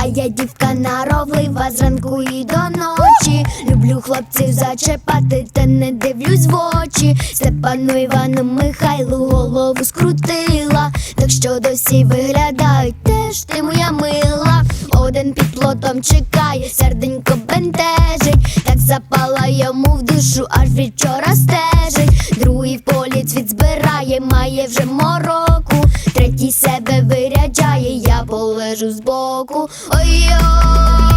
А я дівка наровлива зранку і до ночі. Люблю хлопців зачепати, та не дивлюсь в очі. Степану Івану Михайлу голову скрутила. Так що досі виглядають теж ти моя мила. Один під плотом чекає, серденько бентежить. Так запала йому в душу, аж вчора стежить. Другий в полі цвіт збирає, має вже мороку. Третій себе виряджає, я полежу збоку. Ой-ой,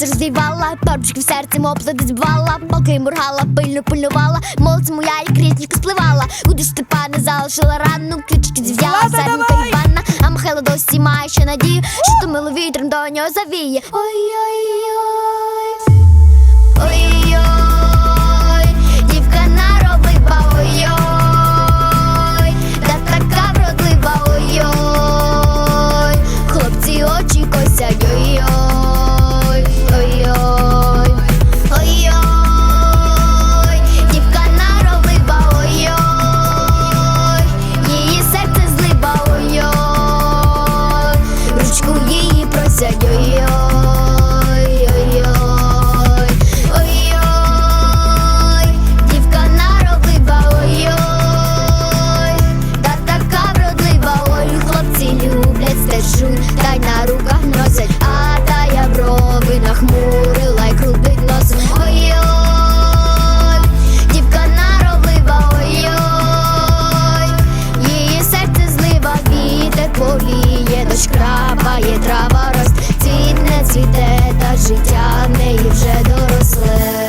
коси розвівала, торбочки в серці моплоди збивала, поки моргала, пильно пильнувала, молодь моя як річка спливала. Куди ж залишила рану, ключки зв'язала, серденька Івана, а Михайло досі має ще надію, що то мило вітром до нього завіє. Ой-ой-ой. Ой-ой, дівка ой-ой, та така вродлива, ой-ой, хлопці очі косять, ой-ой, та життя в неї вже доросле.